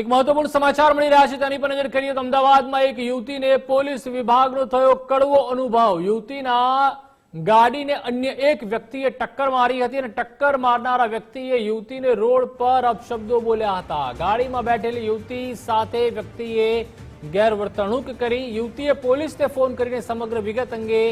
એક મહત્વપૂર્ણ સમાચાર મળી રહ્યા છે, તેની પર નજર કરીએ તો અમદાવાદમાં એક યુવતીને પોલીસ વિભાગનો થયો કડવો અનુભવ. યુવતીના ગાડીને અન્ય એક વ્યક્તિએ ટક્કર મારી હતી અને ટક્કર મારનારા વ્યક્તિએ યુવતીને રોડ પર અપશબ્દો બોલ્યા હતા. ગાડીમાં બેઠેલી યુવતી સાથે વ્યક્તિએ ગેરવર્તણૂક કરી. યુવતીએ પોલીસને ફોન કરીને સમગ્ર વિગત અંગે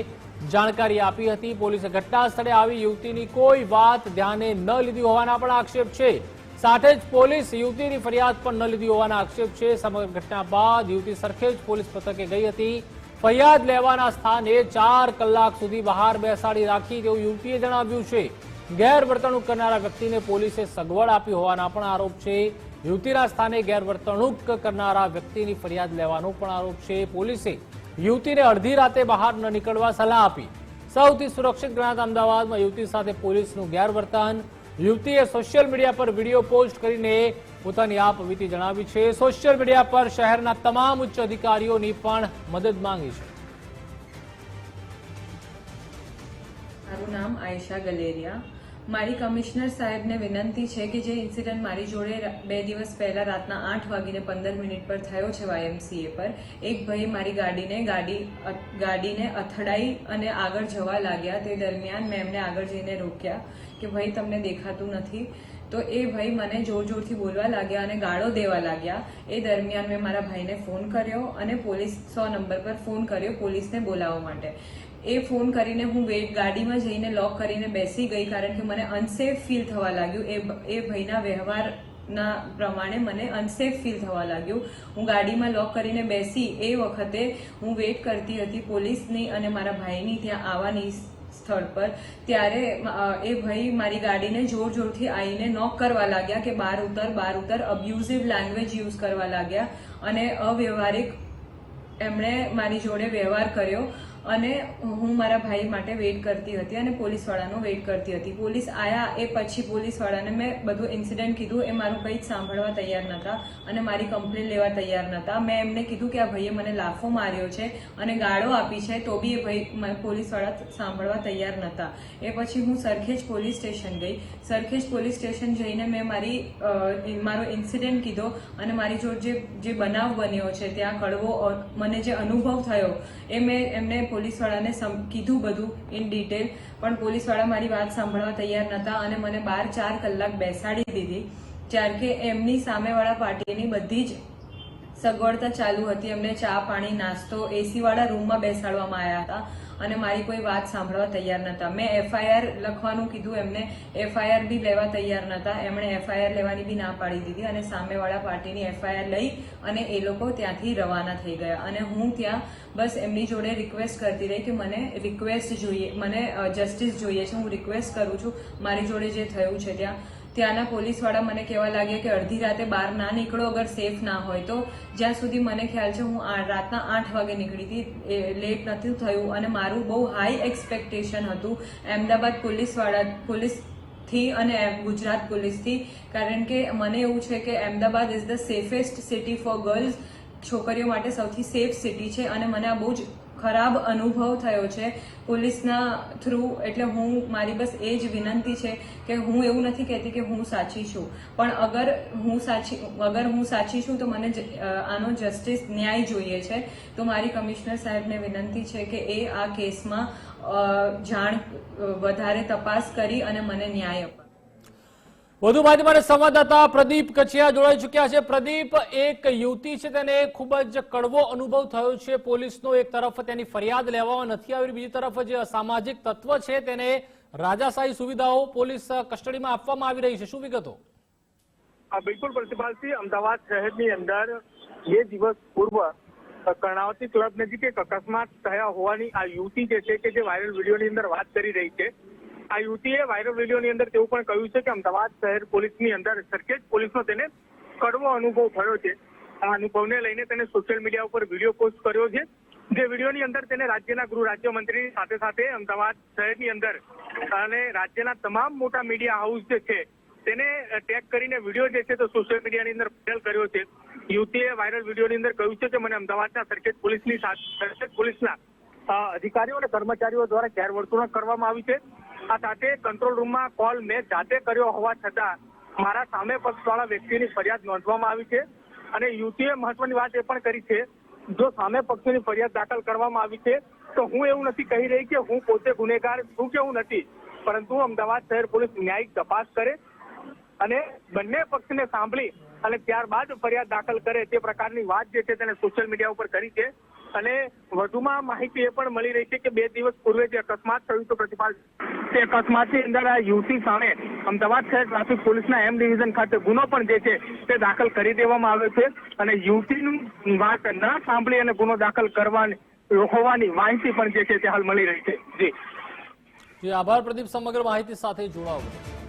જાણકારી આપી હતી. પોલીસે ઘટના સ્થળે આવી યુવતીની કોઈ વાત ધ્યાને ન લીધી હોવાના પણ આક્ષેપ છે. સાથે જ પોલીસ યુવતીની ફરિયાદ પણ ન લીધી હોવાના આક્ષેપ છે. સમગ્ર ઘટના બાદ યુવતી સરખેજ પોલીસ મથકે ગઈ હતી. ફરિયાદ લેવાના સ્થાને ચાર કલાક સુધી બહાર બેસાડી રાખી તેવું યુવતીએ જણાવ્યું છે. ગેરવર્તણૂક કરનારા વ્યક્તિને પોલીસે સગવડ આપી હોવાના પણ આરોપ છે. યુવતીના સ્થાને ગેરવર્તણૂક કરનારા વ્યક્તિની ફરિયાદ લેવાનો પણ આરોપ છે. પોલીસે યુવતીને અડધી રાતે બહાર ન નીકળવા સલાહ આપી. સૌથી સુરક્ષિત ગણાતા અમદાવાદમાં યુવતી સાથે પોલીસનું ગેરવર્તન યુવતીએ સોશિયલ મીડિયા પર વીડિયો પોસ્ટ કરીને પોતાની આપવીતી જણાવી છે. સોશિયલ મીડિયા પર શહેરના તમામ ઉચ્ચ અધિકારીઓની પણ મદદ માંગી છે. મારું નામ આયશા ગલેરિયા. મારી કમિશનર સાહેબને વિનંતી છે કે જે ઇન્સિડન્ટ મારી જોડે બે દિવસ પહેલા રાતના આઠ વાગીને પંદર મિનિટ પર થયો છે વાયએમસીએ પર, એક ભાઈ મારી ગાડીને ગાડી ગાડીને અથડાઈ અને આગળ જવા લાગ્યા. તે દરમિયાન મેં એમને આગળ જઈને રોક્યા કે ભાઈ, તમને દેખાતું નથી. તો એ ભાઈ મને જોર જોરથી બોલવા લાગ્યા અને ગાળો દેવા લાગ્યા. એ દરમિયાન મેં મારા ભાઈને ફોન કર્યો અને પોલીસ સો નંબર પર ફોન કર્યો પોલીસને બોલાવવા માટે. એ ફોન કરીને હું વેટ ગાડીમાં જઈને લોક કરીને બેસી ગઈ કારણ કે મને અનસેફ ફીલ થવા લાગ્યું. એ એ ભાઈના વ્યવહારના પ્રમાણે મને અનસેફ ફીલ થવા લાગ્યું. હું ગાડીમાં લોક કરીને બેસી એ વખતે હું વેટ કરતી હતી પોલીસની અને મારા ભાઈની ત્યાં આવવાની સ્થળ પર. ત્યારે એ ભાઈ મારી ગાડીને જોર જોરથી આવીને નોક કરવા લાગ્યા કે બાર ઉતર બાર ઉતર અબ્યુઝિવ લેંગ્વેજ યુઝ કરવા લાગ્યા અને અવ્યવહારિક એમણે મારી જોડે વ્યવહાર કર્યો. અને હું મારા ભાઈ માટે વેઇટ કરતી હતી અને પોલીસવાળાનો વેઇટ કરતી હતી. પોલીસ આવ્યા એ પછી પોલીસવાળાને મેં બધું ઇન્સિડન્ટ કીધું. એ મારું કંઈ જ સાંભળવા તૈયાર નહોતા અને મારી કમ્પ્લેન લેવા તૈયાર નહોતા. મેં એમને કીધું કે આ ભાઈએ મને લાફો માર્યો છે અને ગાળો આપી છે, તો બી એ ભાઈ પોલીસવાળા સાંભળવા તૈયાર નહોતા. એ પછી હું સરખેજ પોલીસ સ્ટેશન ગઈ. સરખેજ પોલીસ સ્ટેશન જઈને મેં મારી મારો ઇન્સિડન્ટ કીધો અને મારી જો જે જે બનાવ બન્યો છે, ત્યાં કડવો મને જે અનુભવ થયો, એ મેં એમને પોલીસવાળાને કીધું બધું ઇન ડિટેલ પણ પોલીસવાળા મારી વાત સાંભળવા તૈયાર નહોતા અને મને બાર ચાર કલાક બેસાડી દીધી. જ્યારે કે એમની સામેવાળા પાર્ટીની બધી જ સગવડતા ચાલુ હતી. એમને ચા, પાણી, નાસ્તો એસી વાળા રૂમમાં બેસાડવામાં આવ્યા હતા અને મારી કોઈ વાત સાંભળવા તૈયાર નહોતા. મેં એફઆઈઆર લખવાનું કીધું, એમને એફઆઈઆર બી લેવા તૈયાર નહોતા. એમણે એફઆઈઆર લેવાની બી ના પાડી દીધી અને સામેવાળા પાર્ટીની એફઆઈઆર લઈ અને એ લોકો ત્યાંથી રવાના થઈ ગયા. અને હું ત્યાં બસ એમની જોડે રિક્વેસ્ટ કરતી રહી કે મને રિક્વેસ્ટ જોઈએ, મને જસ્ટિસ જોઈએ છે. હું રિક્વેસ્ટ કરું છું. મારી જોડે જે થયું છે ત્યાં ત્યાંના પોલીસવાળા મને કહેવા લાગ્યા કે અડધી રાતે બહાર ના નીકળો અગર સેફ ના હોય તો. જ્યાં સુધી મને ખ્યાલ છે, હું રાતના આઠ વાગે નીકળી હતી. એ લેટ નથી થયું અને મારું બહુ હાઈ એક્સપેક્ટેશન હતું. અમદાવાદ પોલીસવાળા પોલીસથી અને ગુજરાત પોલીસથી. કારણ કે મને એવું છે કે Ahmedabad is the safest city for girls છોકરીઓ માટે સૌથી સેફ સિટી છે અને મને આ બહુ જ ખરાબ અનુભવ થયો છે. પોલીસના થ્રુ એટલે હું, મારી બસ એ જ વિનંતી છે કે હું એવું નથી કહેતી કે હું સાચી છું. પણ અગર હું સાચી, અગર હું સાચી છું તો મને આનો જસ્ટિસ ન્યાય જોઈએ છે. તો મારી કમિશનર સાહેબને વિનંતી છે કે એ આ કેસમાં જાણ વધારે તપાસ કરી અને મને ન્યાય અપાવે વધુ માહિતી માટે સંવાદદાતા પ્રદીપ કચિયા જોડાઈ ચુક્યા છે. પ્રદીપ, એક યુવતી છે, તેને ખૂબ જ કડવો અનુભવ થયો છે. પોલીસનો એક તરફ તેની ફરિયાદ લેવામાં નથી આવી, બીજી તરફ જે અસામાજિક તત્વ છે, તેને રાજાશાહી સુવિધાઓ પોલીસ કસ્ટડીમાં આપવામાં આવી રહી છે. શું વિગતો? બિલકુલ પ્રતિભાલસિંહ અમદાવાદ શહેરની અંદર બે દિવસ પૂર્વ કર્ણાવતી ક્લબ નજીક એક અકસ્માત થયા હોવાની આ યુવતી જે છે કે જે વાયરલ વિડીયોની અંદર વાત કરી રહી છે. આ યુવતીએ વાયરલ વિડીયોની અંદર તેવું પણ કહ્યું છે કે અમદાવાદ શહેર પોલીસની અંદર સરખેજ પોલીસનો તેને કડવો અનુભવ થયો છે. આ અનુભવને લઈને તેને સોશિયલ મીડિયા ઉપર વીડિયો પોસ્ટ કર્યો છે. જે વિડીયોની અંદર તેને રાજ્યના ગૃહ રાજ્યમંત્રી સાથે સાથે અમદાવાદ શહેરની અંદર અને રાજ્યના તમામ મોટા મીડિયા હાઉસ જે છે તેને ટેગ કરીને વીડિયો જે છે તો સોશિયલ મીડિયાની અંદર વાયરલ કર્યો છે. યુવતીએ વાયરલ વિડીયોની અંદર કહ્યું છે કે મને અમદાવાદના સરખેજ પોલીસની સાથે સરખેજ પોલીસના અધિકારીઓ અને કર્મચારીઓ દ્વારા ગેરવર્તણૂક કરવામાં આવી છે. આ સાથે કંટ્રોલ રૂમમાં કોલ મેં જાતે કર્યો હોવા છતાં મારા સામે પક્ષવાળા વ્યક્તિની ફરિયાદ નોંધવામાં આવી છે અને યુવતીએ મહત્વની વાત એ પણ કરી છે, જો સામે પક્ષની ફરિયાદ દાખલ કરવામાં આવી છે, તો હું એવું નથી કહી રહી કે હું પોતે ગુનેગાર છું કે હું નથી, પરંતુ અમદાવાદ શહેર પોલીસ ન્યાયિક તપાસ કરે અને બંને પક્ષને સાંભળી અને ત્યારબાદ ફરિયાદ દાખલ કરે તે પ્રકારની વાત જે છે તેને સોશિયલ મીડિયા ઉપર કરી છે. અને વધુમાં માહિતી એ પણ મળી રહી છે કે બે દિવસ પૂર્વે જે અકસ્માત થયું હતું પ્રતિપાલ, તે અકસ્માતની અંદર આ યુવતી સામે અમદાવાદ શહેર ટ્રાફિક પોલીસના એમ ડિવિઝન ખાતે ગુનો પણ જે છે તે દાખલ કરી દેવામાં આવ્યો છે અને યુવતીનું વાત ન સાંભળી અને ગુનો દાખલ કરવાની, હોવાની માહિતી પણ જે છે તે હાલ મળી રહી છે. જી. આભાર પ્રદીપ સમગ્ર માહિતી સાથે જોડાવા. બદલ